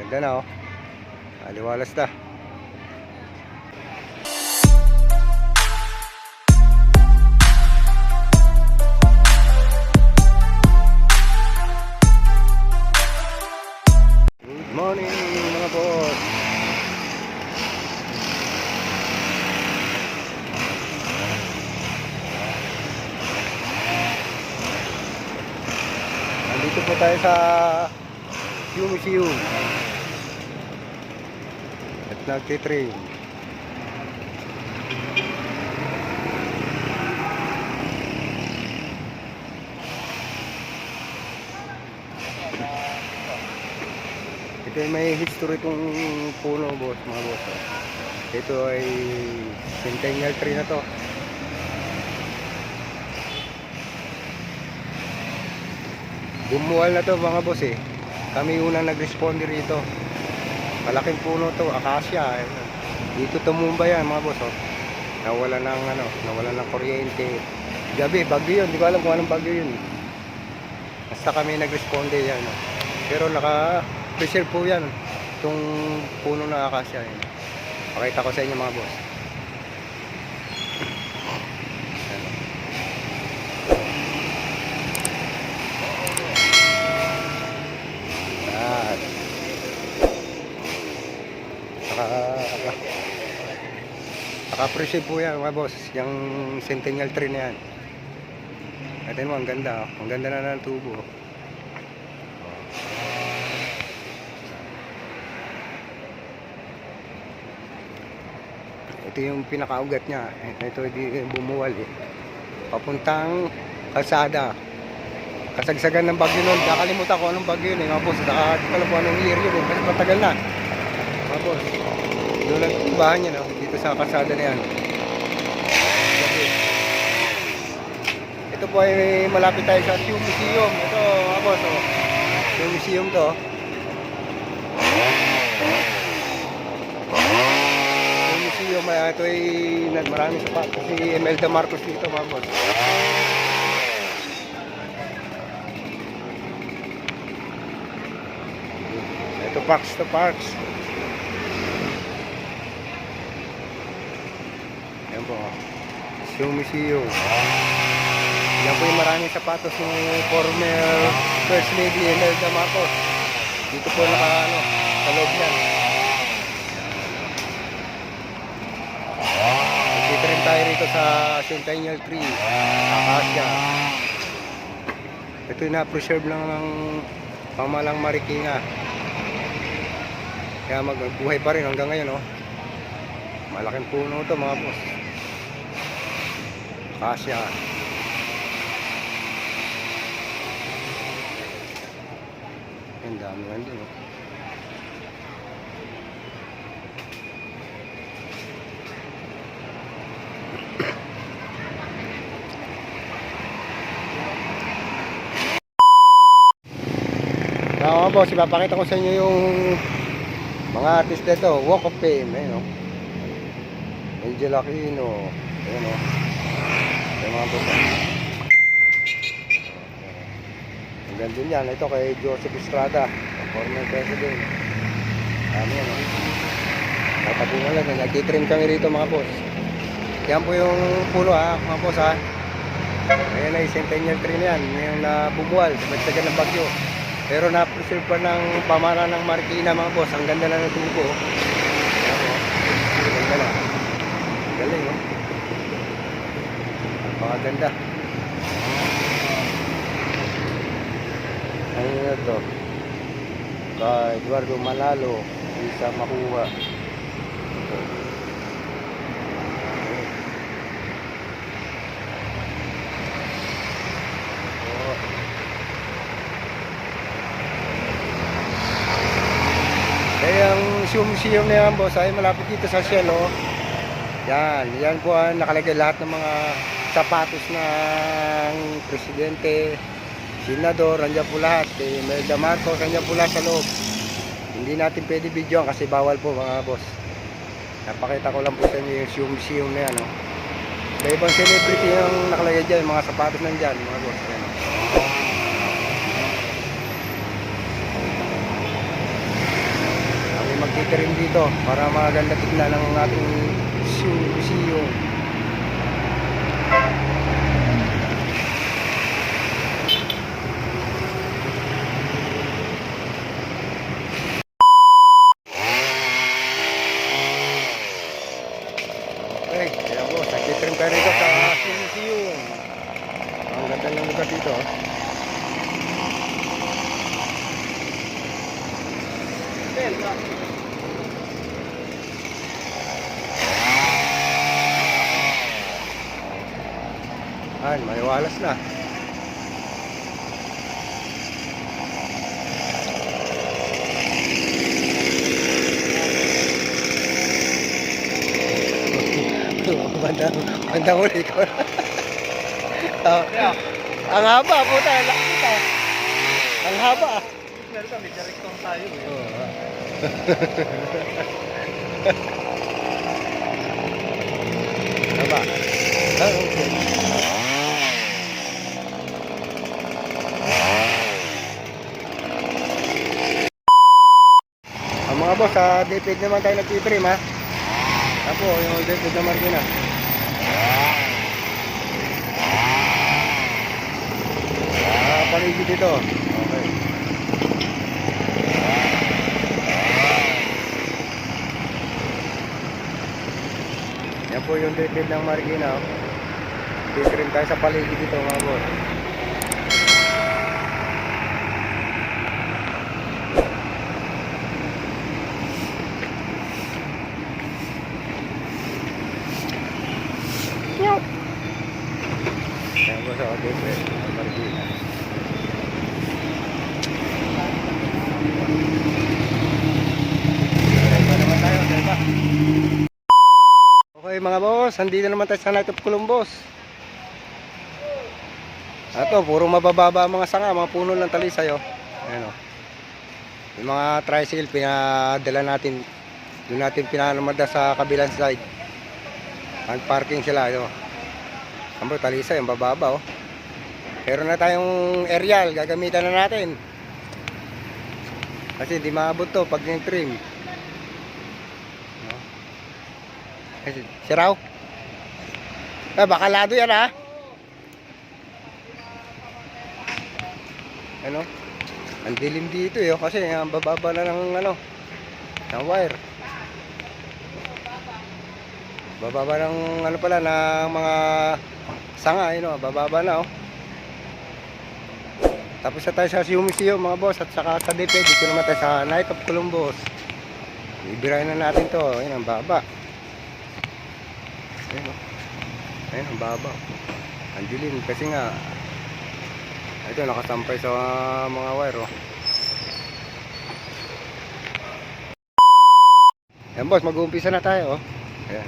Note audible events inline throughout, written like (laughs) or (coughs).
Ganda na oh. Aliwalas na. Good morning mga boss. Nandito po tayo sa Q Museum. Nagtitrain. Ito ay may history itong puno, boss, mga boss. Ito ay centennial tree na to. Bumuwal na to mga boss eh. Kami unang nag-responde rito. Malaking puno to, acacia. Ayun. Dito tumumba yan mga boss. Oh. Nawala ng ano, nawala ng kuryente. Gabi, bagyo yun. Di ko alam kung anong bagyo yun. Basta kami nag-responde yan. Oh. Pero naka-preserve po yan. Itong puno na acacia. Yan. Pakita ko sa inyo mga boss. Naka-appreciate po yan mga boss, yung centennial tree na yan. Natin mo, ang ganda. oh. Ang ganda na ng tubo. Ito yung pinakaugat niya. Ito di bumuwal eh. Papuntang kalsada. Kasagsagan ng bagyo nun. Nakalimutan ko anong bagyo yun eh. Mga boss, naka, di ko anong year yun eh. Kasi matagal na. Mga boss. Doon lang yung niya no? Dito sa kalsada na yan. Ito po ay malapit tayo sa Q Museum. Ito boss. Oh. Q Museum to. Q Museum ay ito ay na- maraming sapat. Si Imelda Marcos dito mga boss. Ito Parks to Parks. Yan po. Yung museum. Yan po yung maraming sapatos ng former First Lady Imelda Marcos. Dito po naka ano, sa loob yan. Rin tayo rito sa Centennial Tree. Acacia. Ito yung na-preserve lang ng pamalang Marikina. Kaya magbuhay pa rin hanggang ngayon, oh. Malaking puno to mga boss. Kasya. Ang dami yan din, oh. Mga boss, ipapakita ko sa inyo yung mga artist dito, Walk of Fame, ayun o. Angel Aquino, ayun o. Yung mga boss. ah. Ang ganda din yan, ito kay Joseph Estrada, former president. Ano yan o. Tatapungan lang, nagtitrim kami rito mga boss. Yan po yung pulo ha, mga boss ha. Ayan ay centennial tree yan, yung nabumuwal, sabagsagan ng bagyo. Pero na-preserve pa ng pamana ng Marikina mga boss. Ang ganda na ng tubo. oh. Ayan o. Ang ganda na. Ang Galing o. Napakaganda. Ano na to? Kay Eduardo Malalo. Isa makuha. Ito. Oh. Kaya ang museum na yan, boss, ay malapit dito sa Cielo. Yan, yan po ang nakalagay lahat ng mga sapatos ng presidente, senador, nandiyan po lahat. Eh, Melda Marcos, nandiyan po lahat sa loob. Hindi natin pwede video kasi bawal po mga boss. Napakita ko lang po sa inyo yung museum na yan. Oh. May ibang celebrity yung nakalagay dyan, mga sapatos nandyan, mga boss. Yan, oh. catering dito para maganda tignan ng ating museum. Catering tayo rito sa museum. Ang ganda ng lugar dito. oh. Ay, maliwalas na. (laughs) bandang, bandang uli ko. oh, ang haba, puta. Laki kita. Ang haba. Meron kami, direktong tayo eh. Oo, (laughs) ah. haba. Ah, okay. Ang mga boss, sa DPD naman tayo nagtitrim ha. Apo, yung DPD na Marikina. Ah, paligid dito. Okay. Yan po yung DPD ng Marikina. oh. Titrim tayo sa paligid dito mga boss. Yan po sa DPD ng Marikina. Diba naman tayo, diba? Okay mga boss, andito naman tayo sa Night of Columbus. Ato, puro mabababa ang mga sanga, mga puno ng talisay oh. Ayan oh. Yung mga tricycle, pinadala natin. Doon natin pinanamada sa kabilang side. Nag-parking sila, ito. Ang talisay, ang bababa oh. Meron na tayong aerial, gagamitan na natin. Kasi di maabot to pag yung trim. Kasi, siraw. Ah, bakalado yan ha. Ano? Ang dilim dito eh, oh, kasi ang bababa na ng ano, ng wire. Bababa ng ano pala, ng mga sanga, yun oh, bababa na oh. Tapos na tayo sa Museum mga boss at saka sa DP dito naman tayo sa Night of Columbus. Ibirahin na natin to. Ayun ang baba. Ayun oh. Ayun ang baba. Ang dilim kasi nga ito nakasampay sa mga wire oh. Yan boss, mag-uumpisa na tayo oh. Ayan.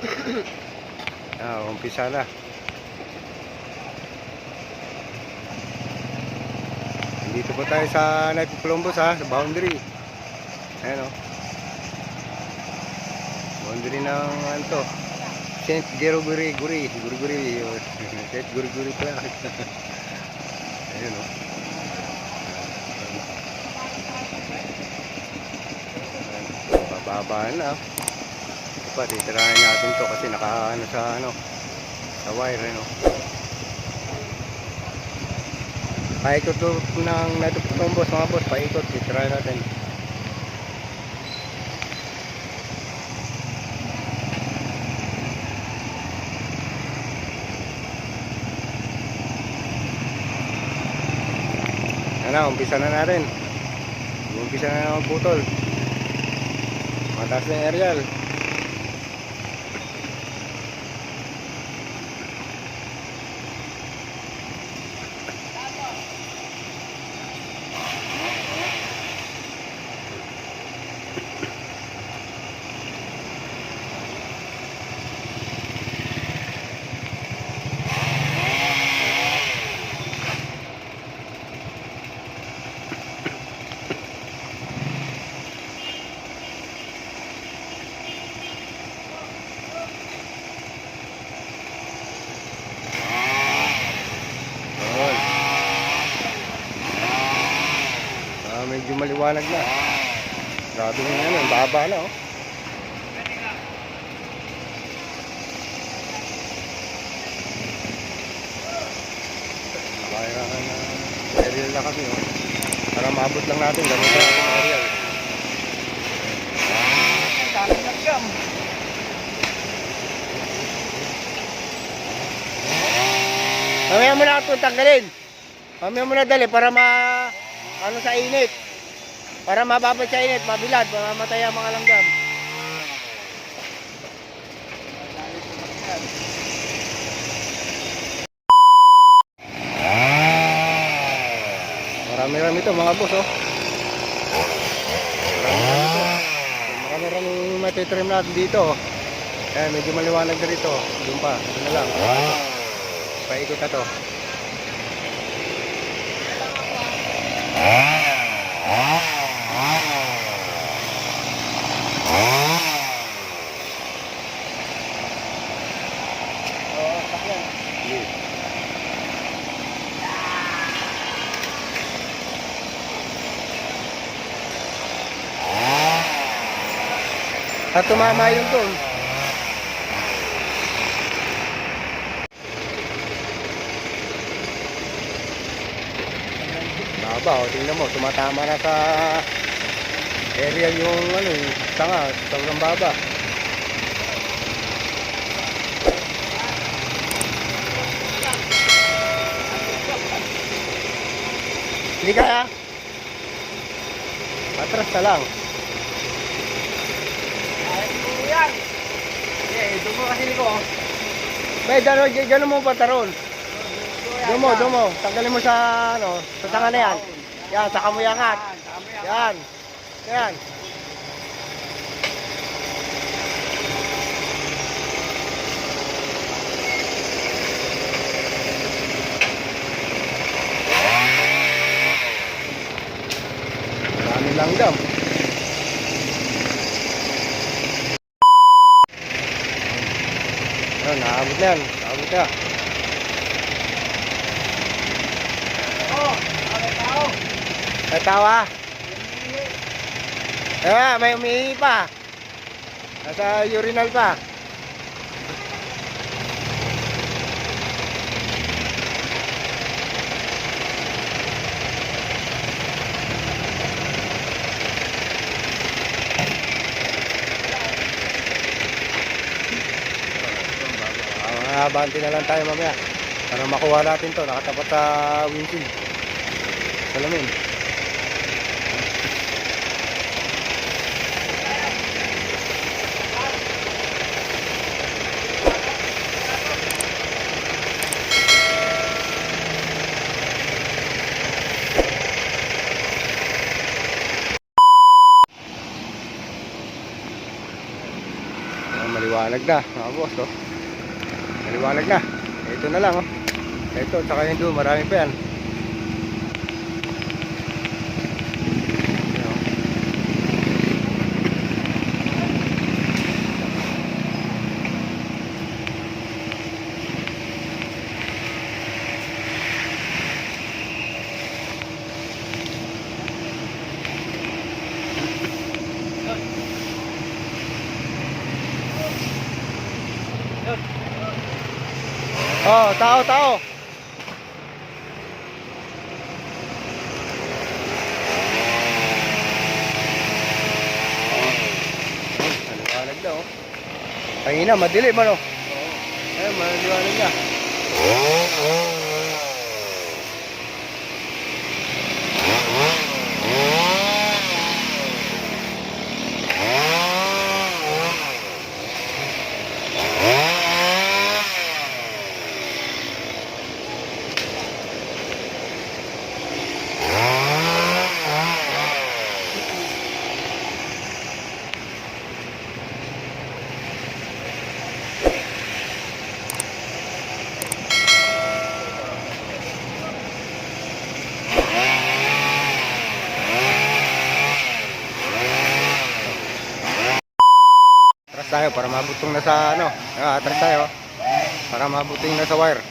(coughs) Ah, umpisa na. Dito po tayo sa of Columbus ha, sa boundary. Ayan o. Boundary ng ano to. Saint Geroguri Guri. Guri Guri. (laughs) Saint Guri Guri pala. (laughs) Ayan o. Bababa na. Ito pa, titirahan natin to kasi naka ano sa ano sa wire ano. Paikot ng ng boss mga boss, paikot, titirahan natin. Ano, umpisa na natin. Umpisa na naman putol. Mataas na aerial. Maliwanag na. Grabe yung ano, ang baba na oh. Kaya na aerial na kami oh. Para maabot lang natin, ganun na natin aerial. Daming nagkam. Mamaya mo na ito tanggalin. Mamaya mo na dali para ma... Ano sa init. Para mababad sa init, mabilad, mamamatay ang mga langgam. Marami-rami ito mga boss oh. Marami-rami ito. Marami-rami matitrim natin dito. oh. Eh, medyo maliwanag na rito. Doon pa, ito na lang. Paikot na to. Oo, At tumama yun doon. Baba, o tingnan mo, tumatama na sa area yung ano, tanga, sobrang baba. Hindi kaya? Atras ka lang. Ayun po yan. Eh, doon mo kasi ko. May gano'n, gano'n mo pataron. Doon mo, doon. Tanggalin mo sa, ano, sa tanga na yan. Yan, saka mo yangat. Yan. Yan. Marami lang daw. Ayun, naabot na yan. Naabot na. Oh, may tao. May tawa. Eh, may umihi pa. Nasa urinal pa. Ah, mga abante na lang tayo mamaya. Para makuha natin to. Nakatapat sa windshield. Salamin. Ah, maliwanag na mga boss oh. Maliwanag na. Ito na lang oh. Ito tsaka yun doon marami pa Yan, Oh, tao, tao. Maliwanag na, oh. Kanina, madilim, ano? Ayun, maliwanag na. Atras tayo para mabutong na sa ano, ah, nakatrak tayo para mabuting na sa wire.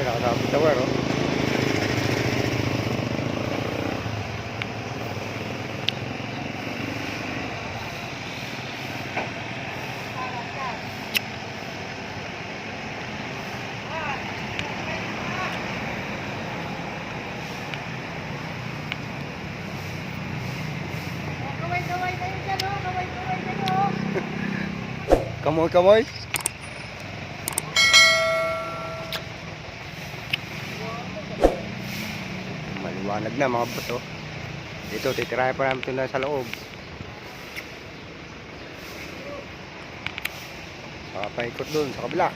Nakasabit na wire, oh. Kamoy, kamoy. Maliwanag na mga oh. Dito, titirahin pa namin ito sa loob. Saka paikot doon, sa kabila.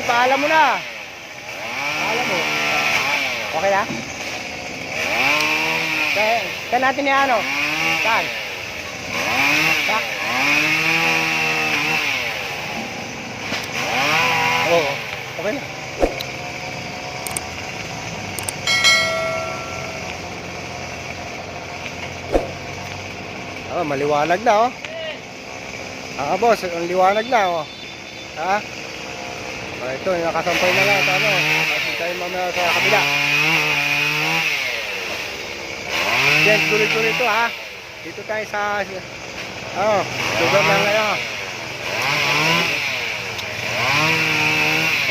Yoy, paalam mo na. Paalam mo. Okay na? Kaya, kaya natin ni ano? Saan? Sa? Oo. Okay na. Ah, maliwanag na oh. Ah, boss, ang liwanag na oh. Ha? Ah, ito, nakasampay na lang ano. Kasi tayo mamaya sa kabila. Yan, tuloy-tuloy ito ha. Dito tayo sa... Ano, lugar lang ngayon.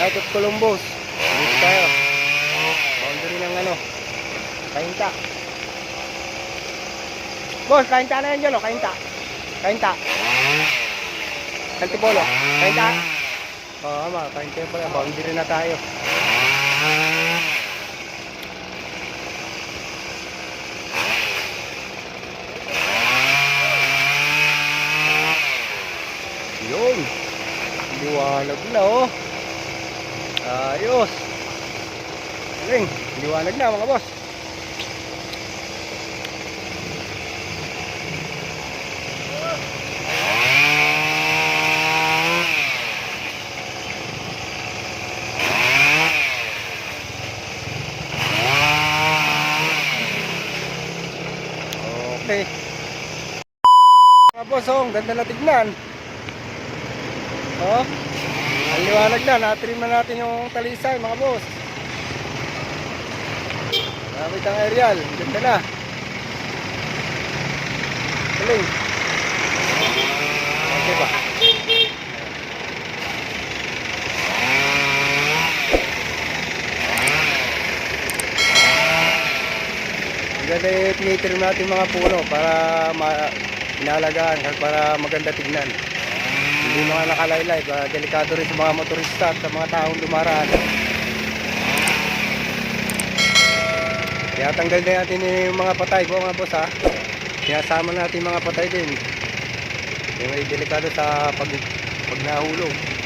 Ito, Columbus. Dito tayo. Boundary ng ano. Kainta. Boss, kainta na yan dyan o. Kainta. Kainta. Antipolo. Kainta. Oo, oh, mga kainta pala. Boundary na tayo. Yun. Liwanag na oh. Ayos. Galing. Liwanag na mga boss. Okay. Mga boss, oh, ang ganda na tignan. Oh, ang liwanag na. Natrim na natin yung talisay, mga boss. Gamit ang aerial. Ganda na. Galing. Okay ba? Ang ganda yung tinitrim natin mga puno para ma inalagaan para maganda tignan. Hindi mga nakalaylay, delikado rin sa mga motorista at sa mga taong dumaraan. Kaya tanggal din natin yung mga patay po mga boss ha. Sinasama natin mga patay din. Yung may delikado sa pag, pag nahulog.